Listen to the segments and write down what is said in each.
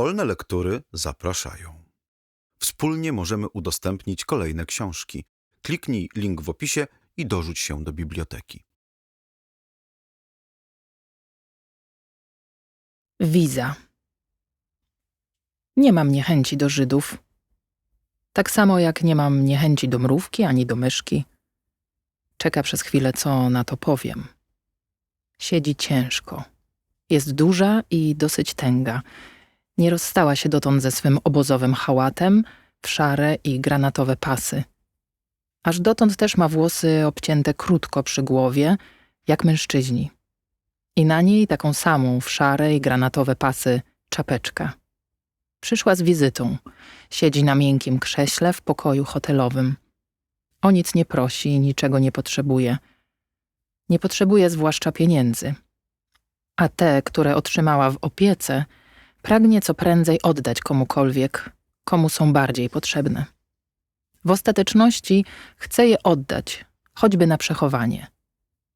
Wolne lektury zapraszają. Wspólnie możemy udostępnić kolejne książki. Kliknij link w opisie i dorzuć się do biblioteki. Wiza. Nie mam niechęci do Żydów. Tak samo jak nie mam niechęci do mrówki ani do myszki. Czeka przez chwilę, co na to powiem. Siedzi ciężko. Jest duża i dosyć tęga. Nie rozstała się dotąd ze swym obozowym hałatem w szare i granatowe pasy. Aż dotąd też ma włosy obcięte krótko przy głowie, jak mężczyźni. I na niej taką samą w szare i granatowe pasy czapeczka. Przyszła z wizytą. Siedzi na miękkim krześle w pokoju hotelowym. O nic nie prosi niczego nie potrzebuje. Nie potrzebuje zwłaszcza pieniędzy. A te, które otrzymała w opiece, pragnie co prędzej oddać komukolwiek, komu są bardziej potrzebne. W ostateczności chce je oddać, choćby na przechowanie.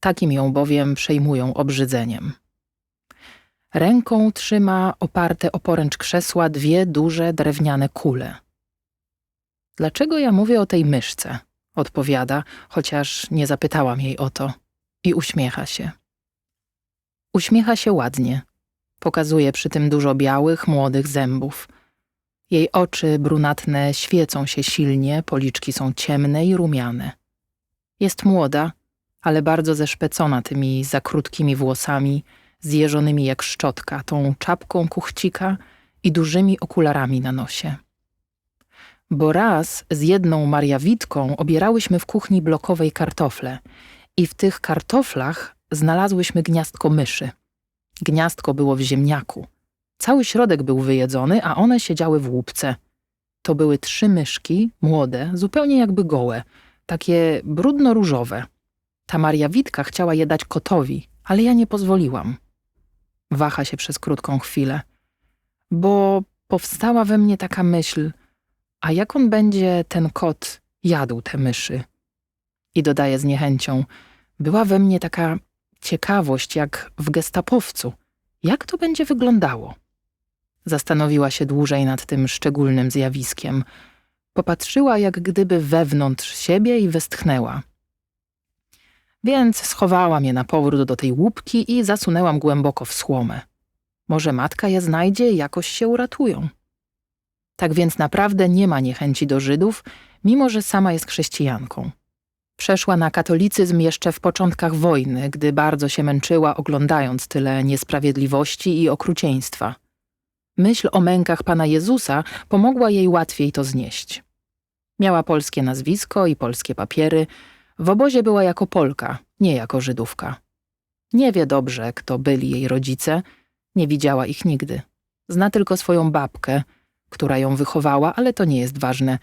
Takim ją bowiem przejmują obrzydzeniem. Ręką trzyma oparte o poręcz krzesła dwie duże drewniane kule. Dlaczego ja mówię o tej myszce? Odpowiada, chociaż nie zapytałam jej o to. I uśmiecha się. Uśmiecha się ładnie. Pokazuje przy tym dużo białych, młodych zębów. Jej oczy brunatne świecą się silnie, policzki są ciemne i rumiane. Jest młoda, ale bardzo zeszpecona tymi za krótkimi włosami, zjeżonymi jak szczotka, tą czapką kuchcika i dużymi okularami na nosie. Bo raz z jedną Mariawitką obierałyśmy w kuchni blokowej kartofle i w tych kartoflach znalazłyśmy gniazdko myszy. Gniazdko było w ziemniaku. Cały środek był wyjedzony, a one siedziały w łupce. To były trzy myszki, młode, zupełnie jakby gołe, takie brudno-różowe. Ta Maria Witka chciała je dać kotowi, ale ja nie pozwoliłam. Waha się przez krótką chwilę, bo powstała we mnie taka myśl, a jak on będzie, ten kot, jadł te myszy? I dodaje z niechęcią, była we mnie taka ciekawość, jak w gestapowcu. Jak to będzie wyglądało? Zastanowiła się dłużej nad tym szczególnym zjawiskiem. Popatrzyła jak gdyby wewnątrz siebie i westchnęła. Więc schowałam je na powrót do tej łupki i zasunęłam głęboko w słomę. Może matka je znajdzie i jakoś się uratują. Tak więc naprawdę nie ma niechęci do Żydów, mimo że sama jest chrześcijanką. Przeszła na katolicyzm jeszcze w początkach wojny, gdy bardzo się męczyła oglądając tyle niesprawiedliwości i okrucieństwa. Myśl o mękach Pana Jezusa pomogła jej łatwiej to znieść. Miała polskie nazwisko i polskie papiery. W obozie była jako Polka, nie jako Żydówka. Nie wie dobrze, kto byli jej rodzice, nie widziała ich nigdy. Zna tylko swoją babkę, która ją wychowała, ale to nie jest ważne.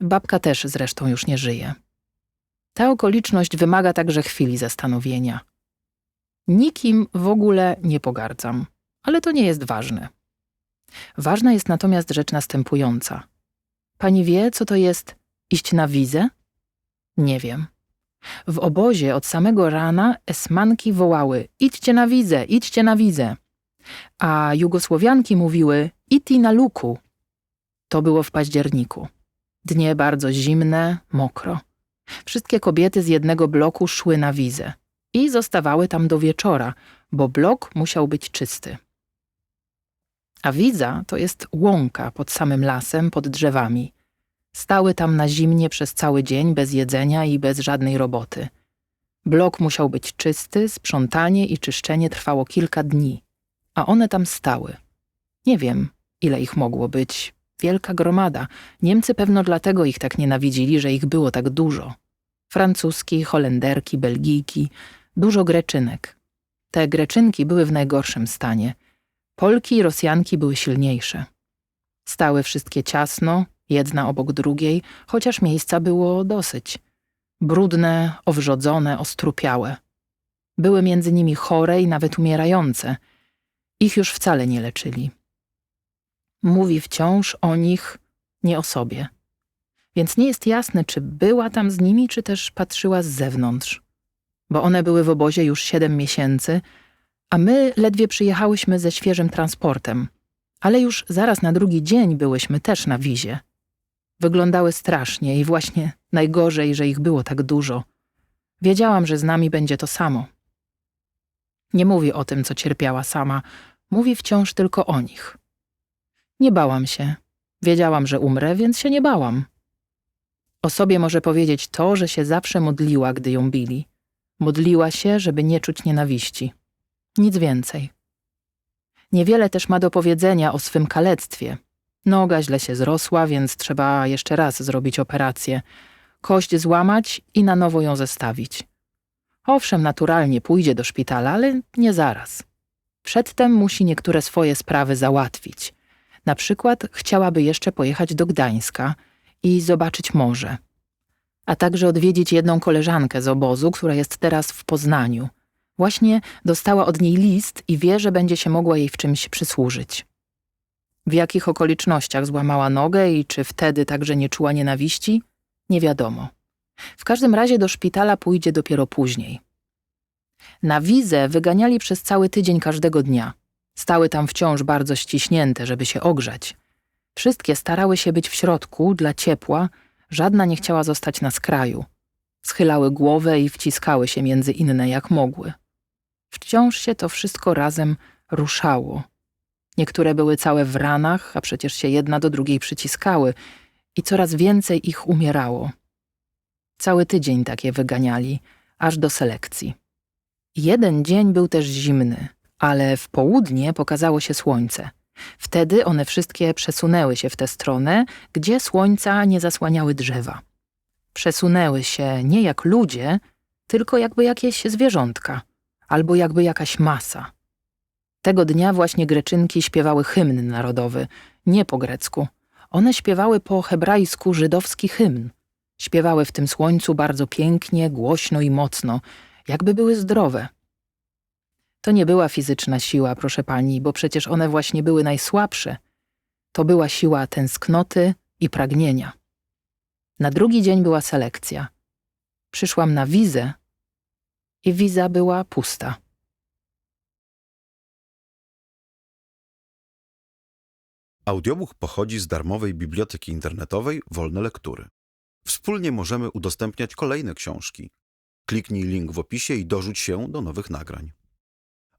Babka też zresztą już nie żyje. Ta okoliczność wymaga także chwili zastanowienia. Nikim w ogóle nie pogardzam, ale to nie jest ważne. Ważna jest natomiast rzecz następująca. Pani wie, co to jest iść na wizę? Nie wiem. W obozie od samego rana esmanki wołały idźcie na wizę, idźcie na wizę. A jugosłowianki mówiły iti na luku. To było w październiku. Dnie bardzo zimne, mokro. Wszystkie kobiety z jednego bloku szły na wizę i zostawały tam do wieczora, bo blok musiał być czysty. A wiza to jest łąka pod samym lasem, pod drzewami. Stały tam na zimnie przez cały dzień, bez jedzenia i bez żadnej roboty. Blok musiał być czysty, sprzątanie i czyszczenie trwało kilka dni, a one tam stały. Nie wiem, ile ich mogło być, Wielka gromada. Niemcy pewno dlatego ich tak nienawidzili, że ich było tak dużo. Francuski, Holenderki, Belgijki, dużo Greczynek. Te Greczynki były w najgorszym stanie. Polki i Rosjanki były silniejsze. Stały wszystkie ciasno, jedna obok drugiej, chociaż miejsca było dosyć. Brudne, owrzodzone, ostrupiałe. Były między nimi chore i nawet umierające. Ich już wcale nie leczyli. Mówi wciąż o nich, nie o sobie. Więc nie jest jasne, czy była tam z nimi, czy też patrzyła z zewnątrz. Bo one były w obozie już siedem miesięcy, a my ledwie przyjechałyśmy ze świeżym transportem. Ale już zaraz na drugi dzień byłyśmy też na wizie. Wyglądały strasznie i właśnie najgorzej, że ich było tak dużo. Wiedziałam, że z nami będzie to samo. Nie mówi o tym, co cierpiała sama, mówi wciąż tylko o nich. Nie bałam się. Wiedziałam, że umrę, więc się nie bałam. O sobie może powiedzieć to, że się zawsze modliła, gdy ją bili. Modliła się, żeby nie czuć nienawiści. Nic więcej. Niewiele też ma do powiedzenia o swym kalectwie. Noga źle się zrosła, więc trzeba jeszcze raz zrobić operację. Kość złamać i na nowo ją zestawić. Owszem, naturalnie pójdzie do szpitala, ale nie zaraz. Przedtem musi niektóre swoje sprawy załatwić. Na przykład chciałaby jeszcze pojechać do Gdańska i zobaczyć morze. A także odwiedzić jedną koleżankę z obozu, która jest teraz w Poznaniu. Właśnie dostała od niej list i wie, że będzie się mogła jej w czymś przysłużyć. W jakich okolicznościach złamała nogę i czy wtedy także nie czuła nienawiści? Nie wiadomo. W każdym razie do szpitala pójdzie dopiero później. Na wizę wyganiali przez cały tydzień każdego dnia. Stały tam wciąż bardzo ściśnięte, żeby się ogrzać. Wszystkie starały się być w środku, dla ciepła, żadna nie chciała zostać na skraju. Schylały głowę i wciskały się między inne jak mogły. Wciąż się to wszystko razem ruszało. Niektóre były całe w ranach, a przecież się jedna do drugiej przyciskały i coraz więcej ich umierało. Cały tydzień takie wyganiali, aż do selekcji. Jeden dzień był też zimny, ale w południe pokazało się słońce. Wtedy one wszystkie przesunęły się w tę stronę, gdzie słońca nie zasłaniały drzewa. Przesunęły się nie jak ludzie, tylko jakby jakieś zwierzątka, albo jakby jakaś masa. Tego dnia właśnie Greczynki śpiewały hymn narodowy, nie po grecku. One śpiewały po hebrajsku żydowski hymn. Śpiewały w tym słońcu bardzo pięknie, głośno i mocno, jakby były zdrowe. To nie była fizyczna siła, proszę pani, bo przecież one właśnie były najsłabsze. To była siła tęsknoty i pragnienia. Na drugi dzień była selekcja. Przyszłam na wizę i wiza była pusta. Audiobook pochodzi z darmowej biblioteki internetowej Wolne Lektury. Wspólnie możemy udostępniać kolejne książki. Kliknij link w opisie i dorzuć się do nowych nagrań.